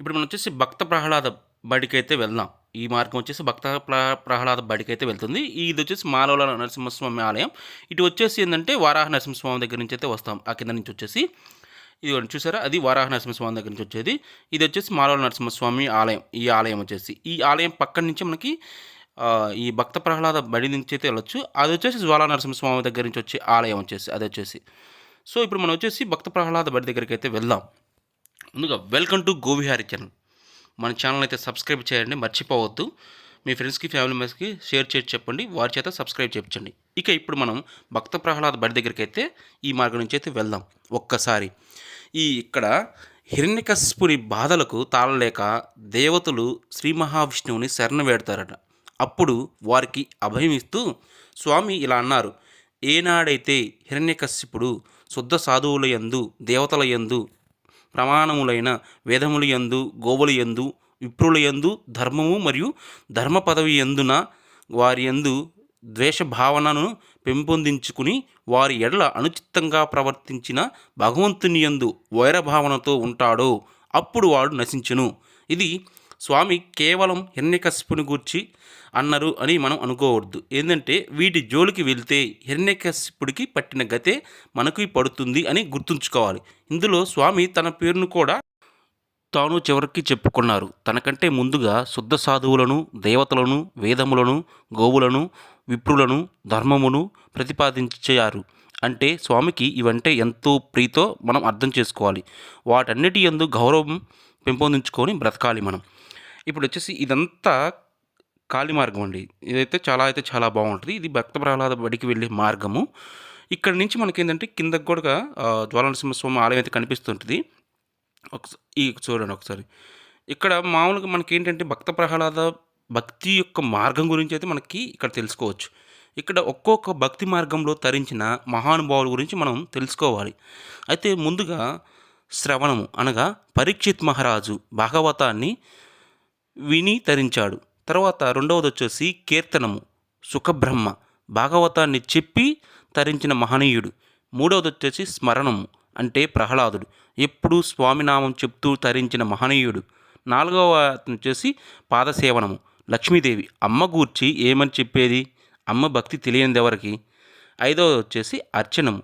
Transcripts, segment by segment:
ఇప్పుడు మనం వచ్చేసి భక్త ప్రహ్లాద బడికైతే వెళ్దాం. ఈ మార్గం వచ్చేసి భక్త ప్రహ్లాద ప్రహ్లాద బడికైతే వెళ్తుంది. ఇది వచ్చేసి మాలవల నరసింహస్వామి ఆలయం. ఇటు వచ్చేసి ఏంటంటే వారాహ నరసింహస్వామి దగ్గర నుంచి అయితే వస్తాం. ఆ కింద నుంచి వచ్చేసి. ఇది చూసారా? అది వారాహ నరసింహస్వామి దగ్గర నుంచి వచ్చేది. ఇది వచ్చేసి మాలవల నరసింహస్వామి ఆలయం. ఈ ఆలయం వచ్చేసి. ఈ ఆలయం పక్కన నుంచి మనకి ఈ భక్త ప్రహ్లాద బడి నుంచి అయితే వెళ్ళొచ్చు. అది వచ్చేసి జ్వాలా నరసింహస్వామి దగ్గర నుంచి వచ్చే ఆలయం వచ్చేసి అది వచ్చేసి. సో ఇప్పుడు మనం వచ్చేసి భక్త ప్రహ్లాద బడి దగ్గరికి అయితే వెళ్దాం. ముందుగా వెల్కమ్ టు గోవిహారి ఛానల్ మన ఛానల్ అయితే సబ్స్క్రైబ్ చేయండి మర్చిపోవద్దు. మీ ఫ్రెండ్స్కి ఫ్యామిలీ మెంబర్స్కి షేర్ చేసి చెప్పండి వారి చేత సబ్స్క్రైబ్ చేయించండి. ఇక ఇప్పుడు మనం భక్త ప్రహ్లాద బడి దగ్గరికి అయితే ఈ మార్గం నుంచి అయితే వెళ్దాం. ఒక్కసారి. ఈ ఇక్కడ హిరణ్యకశిపుని బాధలకు తాళలేక దేవతలు శ్రీ మహావిష్ణువుని శరణ వేడతారట. అప్పుడు వారికి అభయం ఇస్తూ స్వామి ఇలా అన్నారు. ఏనాడైతే హిరణ్యకశిపుడు శుద్ధ సాధువుల యందు దేవతల యందు ప్రమాణములైన వేదముల యందు గోవుల యందు విప్రుల ధర్మము మరియు ధర్మ పదవి ఎందున వారి యందు ద్వేష భావనను పెంపొందించుకుని వారి ఎడల అనుచితంగా ప్రవర్తించిన భగవంతుని యందు వైరభావనతో ఉంటాడో అప్పుడు వాడు నశించును. ఇది స్వామి కేవలం హిరణ్యకశిపుని గూర్చి అన్నారు అని మనం అనుకోవద్దు. ఏంటంటే వీటి జోలికి వెళ్తే హిరణ్యకశిపుడికి పట్టిన గతే మనకు పడుతుంది అని గుర్తుంచుకోవాలి. ఇందులో స్వామి తన పేరును కూడా తాను చివరికి చెప్పుకున్నారు. తనకంటే ముందుగా శుద్ధ సాధువులను దేవతలను వేదములను గోవులను విప్రులను ధర్మమును ప్రతిపాదించారు. అంటే స్వామికి ఇవంటే ఎంతో ప్రీతో మనం అర్థం చేసుకోవాలి. వాటన్నిటి యందు గౌరవం పెంపొందించుకొని బ్రతకాలి మనం. ఇప్పుడు వచ్చేసి ఇదంతా కాళీ మార్గం అండి. ఇదైతే చాలా అయితే చాలా బాగుంటుంది ఇది భక్త ప్రహ్లాద బడికి వెళ్ళే మార్గము. ఇక్కడ నుంచి మనకి ఏంటంటే కిందకు కూడా జ్వాలనరసింహస్వామి ఆలయం అయితే కనిపిస్తుంటుంది. ఒకసారి ఈ చూడండి ఒకసారి. ఇక్కడ మామూలుగా మనకి ఏంటంటే భక్త ప్రహ్లాద భక్తి యొక్క మార్గం గురించి అయితే మనకి ఇక్కడ తెలుసుకోవచ్చు. ఇక్కడ ఒక్కొక్క భక్తి మార్గంలో తరించిన మహానుభావుల గురించి మనం తెలుసుకోవాలి. అయితే ముందుగా శ్రవణము అనగా పరీక్షిత్ మహారాజు భాగవతాన్ని విని తరించాడు. తర్వాత రెండవది వచ్చేసి కీర్తనము సుఖబ్రహ్మ భాగవతాన్ని చెప్పి తరించిన మహనీయుడు. మూడవది వచ్చేసి స్మరణము అంటే ప్రహ్లాదుడు. ఎప్పుడూ స్వామినామం చెప్తూ తరించిన మహనీయుడు. నాలుగవ వచ్చేసి పాదసేవనము లక్ష్మీదేవి అమ్మ గూర్చి ఏమని చెప్పేది? అమ్మ భక్తి తెలియనిది ఎవరికి ఐదవది వచ్చేసి అర్చనము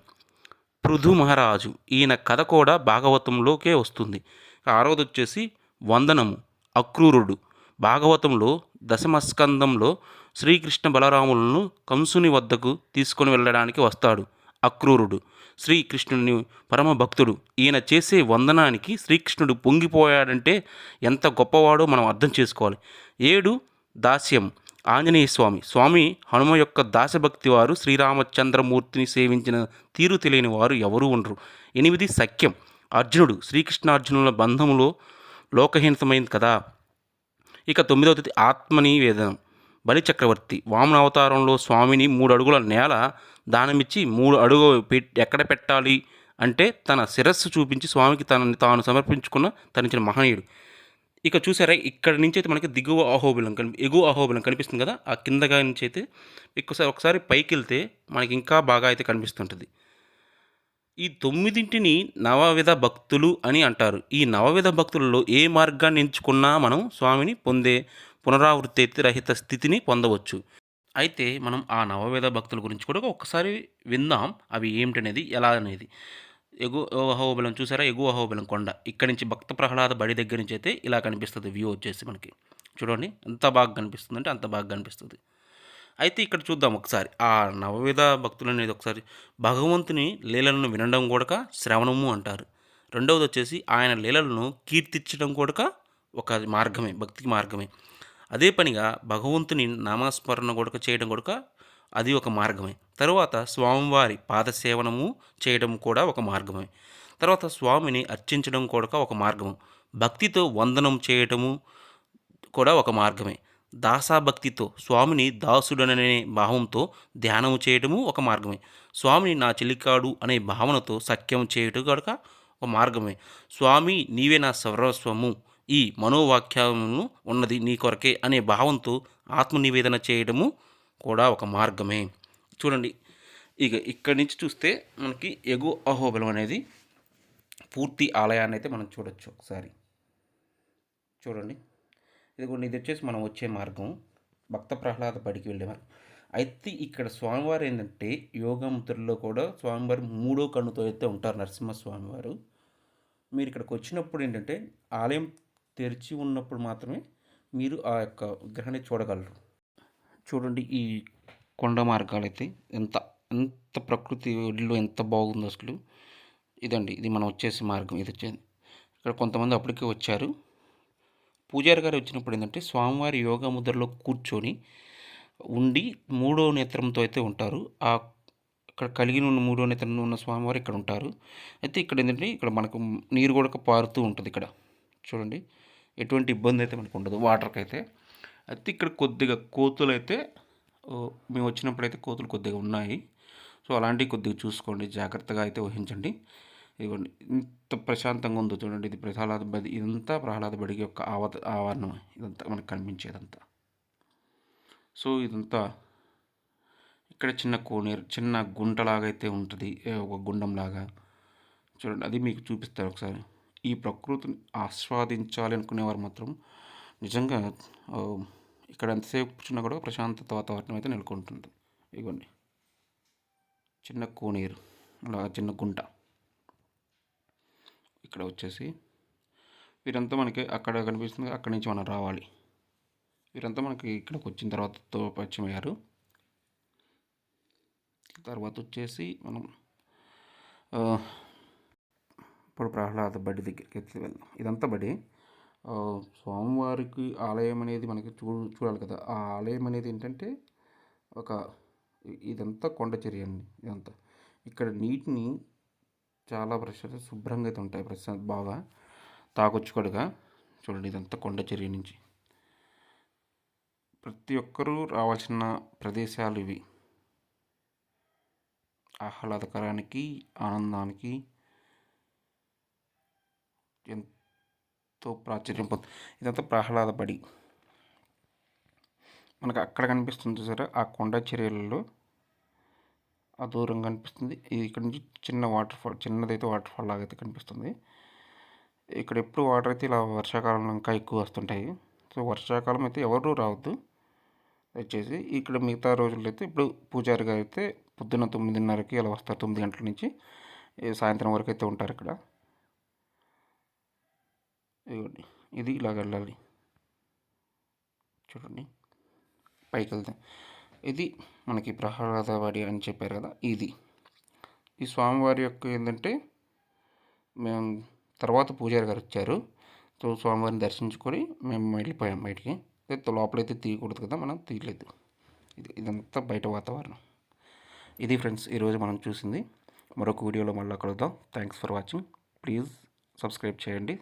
పృథు మహారాజు ఈయన కథ కూడా భాగవతంలోకే వస్తుంది. ఆరవది వచ్చేసి వందనము అక్రూరుడు. భాగవతంలో దశమస్కందంలో శ్రీకృష్ణ బలరాములను కంసుని వద్దకు తీసుకొని వెళ్ళడానికి వస్తాడు అక్రూరుడు. శ్రీకృష్ణుని పరమ భక్తుడు ఈయన చేసే వందనానికి శ్రీకృష్ణుడు పొంగిపోయాడంటే ఎంత గొప్పవాడో మనం అర్థం చేసుకోవాలి. ఏడు దాస్యం. ఆంజనేయ స్వామి. స్వామి హనుమ యొక్క దాసభక్తి వారు శ్రీరామచంద్రమూర్తిని సేవించిన తీరు తెలియని వారు ఎవరూ ఉండరు. ఎనిమిది సఖ్యం. అర్జునుడు. శ్రీకృష్ణార్జునుల బంధములో లోకహీనతమైంది కదా. ఇక తొమ్మిదవది ఆత్మనివేదనం బలి చక్రవర్తి వామన అవతారంలో స్వామిని మూడు అడుగుల నేల దానమిచ్చి మూడు అడుగు ఎక్కడ పెట్టాలి అంటే తన శిరస్సు చూపించి స్వామికి తనని తాను సమర్పించుకున్న తరించిన మహనీయుడు. ఇక చూసారా ఇక్కడ నుంచి అయితే మనకి దిగువ అహోబిలం కని ఎగువ అహోబిలం కనిపిస్తుంది కదా ఆ కిందగా నుంచి అయితే ఒకసారి ఒకసారి పైకి వెళ్తే మనకి ఇంకా బాగా అయితే కనిపిస్తుంటుంది. ఈ తొమ్మిదింటిని నవవిధ భక్తులు అని అంటారు. ఈ నవవిధ భక్తులలో ఏ మార్గాన్ని ఎంచుకున్నా మనం స్వామిని పొందే పునరావృత్తి రహిత స్థితిని పొందవచ్చు. అయితే మనం ఆ నవవిధ భక్తుల గురించి కూడా ఒక్కసారి విందాం. అవి ఏమిటనేది ఎలా అనేది. ఎగు అహోబలం చూసారా? ఎగువ అహోబలం కొండ. ఇక్కడి నుంచి భక్త ప్రహ్లాద బడి దగ్గర నుంచి అయితే ఇలా కనిపిస్తుంది. వ్యూ వచ్చేసి మనకి. చూడండి ఎంత బాగా కనిపిస్తుంది అంటే అంత బాగా కనిపిస్తుంది. అయితే ఇక్కడ చూద్దాం ఒకసారి. ఆ నవవిధ భక్తులు అనేది ఒకసారి భగవంతుని లీలలను వినడం కూడా శ్రవణము అంటారు. రెండవది వచ్చేసి ఆయన లీలలను కీర్తించడం కూడా ఒక మార్గమే భక్తికి మార్గమే. అదే పనిగా భగవంతుని నామస్మరణ కూడా చేయడం కూడా అది ఒక మార్గమే. తర్వాత స్వామివారి పాదసేవనము చేయడం కూడా ఒక మార్గమే. తర్వాత స్వామిని అర్చించడం కూడా ఒక మార్గము. భక్తితో వందనం చేయటము కూడా ఒక మార్గమే. దాసాభక్తితో స్వామిని దాసుడననే భావంతో ధ్యానం చేయటము ఒక మార్గమే. స్వామిని నా చెలికాడు అనే భావనతో సఖ్యం చేయటం కనుక ఒక మార్గమే. స్వామి నీవే నా సర్వస్వము. ఈ మనోవాక్యమును ఉన్నది నీ కొరకే అనే భావంతో ఆత్మనివేదన చేయడము కూడా ఒక మార్గమే. చూడండి ఇక ఇక్కడి నుంచి చూస్తే మనకి ఎగు అహోబలం అనేది పూర్తి ఆలయాన్ని అయితే మనం చూడొచ్చు ఒకసారి. చూడండి. ఇదిగోండి ఇది వచ్చేసి మనం వచ్చే మార్గం. భక్త ప్రహ్లాద బడికి వెళ్ళే మార్గం. అయితే ఇక్కడ స్వామివారు ఏంటంటే యోగముద్రలో కూడా స్వామివారు మూడో కన్నుతో అయితే ఉంటారు నరసింహ స్వామివారు మీరు ఇక్కడికి వచ్చినప్పుడు ఏంటంటే ఆలయం తెరిచి ఉన్నప్పుడు మాత్రమే మీరు ఆ యొక్క విగ్రహాన్ని చూడగలరు. చూడండి ఈ కొండ మార్గాలు అయితే ఎంత ఎంత ప్రకృతి ఒడిలో ఎంత బాగుందో అసలు. ఇదండి ఇది మనం వచ్చేసి మార్గం. ఇది వచ్చేది. ఇక్కడ కొంతమంది అప్పటికే వచ్చారు. పూజారి గారు వచ్చినప్పుడు ఏంటంటే స్వామివారి యోగా ముద్రలో కూర్చొని ఉండి మూడో నేత్రంతో అయితే ఉంటారు. ఆ ఇక్కడ కలిగి ఉన్న మూడో నేత్రంలో ఉన్న స్వామివారు ఇక్కడ ఉంటారు. అయితే ఇక్కడ ఏంటంటే ఇక్కడ మనకు నీరు కూడా పారుతూ ఉంటుంది ఇక్కడ. చూడండి. ఎటువంటి ఇబ్బంది అయితే మనకు ఉండదు వాటర్కి అయితే అయితే ఇక్కడ కొద్దిగా కోతులు అయితే మేము వచ్చినప్పుడు అయితే కోతులు కొద్దిగా ఉన్నాయి. సో అలాంటివి కొద్దిగా చూసుకోండి. జాగ్రత్తగా అయితే వహించండి. ఇదిగోండి ఇంత ప్రశాంతంగా ఉందో చూడండి ఇది ప్రహ్లాద బడి ఇదంతా ప్రహ్లాద బడికి యొక్క ఆవ ఆవరణం. ఇదంతా మనకు కనిపించేదంతా. సో ఇదంతా ఇక్కడ చిన్న కోనేరు చిన్న గుంటలాగా అయితే ఉంటుంది ఏ ఒక గుండంలాగా. చూడండి అది మీకు చూపిస్తారు ఒకసారి. ఈ ప్రకృతిని ఆస్వాదించాలి అనుకునేవారు మాత్రం నిజంగా ఇక్కడ ఎంతసేపు కూర్చున్నా కూడా ప్రశాంతత వాతావరణం అయితే నెలకొంటుంది. ఇదిగోండి. చిన్న కోనేరు అలా చిన్న గుంట. ఇక్కడ వచ్చేసి వీరంతా మనకి అక్కడ కనిపిస్తుంది అక్కడి నుంచి మనం రావాలి. వీరంతా మనకి ఇక్కడికి వచ్చిన తర్వాత పరిచయం అయ్యారు తర్వాత వచ్చేసి మనం ఇప్పుడు ప్రహ్లాద బడి దగ్గరికి ఎత్తి వెళ్దాం. ఇదంతా బడి. స్వామివారికి ఆలయం అనేది మనకి చూ చూడాలి కదా. ఆ ఆలయం అనేది ఏంటంటే ఒక ఇదంతా కొండ చర్య అండి. ఇదంతా. ఇక్కడ నీటిని చాలా ప్రశాంత శుభ్రంగా అయితే ఉంటాయి ప్రశాంత్ బాగా. తాగొచ్చుకోడుగా. చూడండి ఇదంతా కొండ చర్య నుంచి. ప్రతి ఒక్కరూ రావాల్సిన ప్రదేశాలు ఇవి. ఆహ్లాదకరానికి ఆనందానికి ఎంతో ప్రాచుర్యం పొంది ఇదంతా ప్రహ్లాదపడి మనకు అక్కడ కనిపిస్తుంది సరే ఆ కొండ చర్యలలో ఆ దూరం కనిపిస్తుంది. ఇక్కడ నుంచి చిన్న వాటర్ ఫాల్ చిన్నదైతే వాటర్ ఫాల్ లాగా అయితే కనిపిస్తుంది. ఇక్కడ ఎప్పుడు వాటర్ అయితే ఇలా వర్షాకాలంలో ఇంకా ఎక్కువ వస్తుంటాయి. సో వర్షాకాలం అయితే ఎవరు రావద్దు. వచ్చేసి ఇక్కడ మిగతా రోజుల్లో అయితే ఇప్పుడు పూజారి గారు అయితే పొద్దున్న తొమ్మిదిన్నరకి అలా వస్తారు. తొమ్మిది గంటల నుంచి సాయంత్రం వరకు అయితే ఉంటారు ఇక్కడ. ఇదిగోండి ఇది ఇలాగ వెళ్ళాలి. చూడండి పైకి వెళ్తాం ఇది మనకి ప్రహ్లాదవాడి అని చెప్పారు కదా ఇది. ఈ స్వామివారి యొక్క ఏంటంటే మేము తర్వాత పూజారి గారు వచ్చారు. సో స్వామివారిని దర్శించుకొని మేము వెళ్ళిపోయాం బయటికి. అయితే లోపలైతే తీయకూడదు కదా మనం తీయలేదు. ఇది ఇదంతా బయట వాతావరణం. ఇది ఫ్రెండ్స్ ఈరోజు మనం చూసింది. మరొక వీడియోలో మళ్ళీ కలుద్దాం. Thanks for watching please subscribe చేయండి.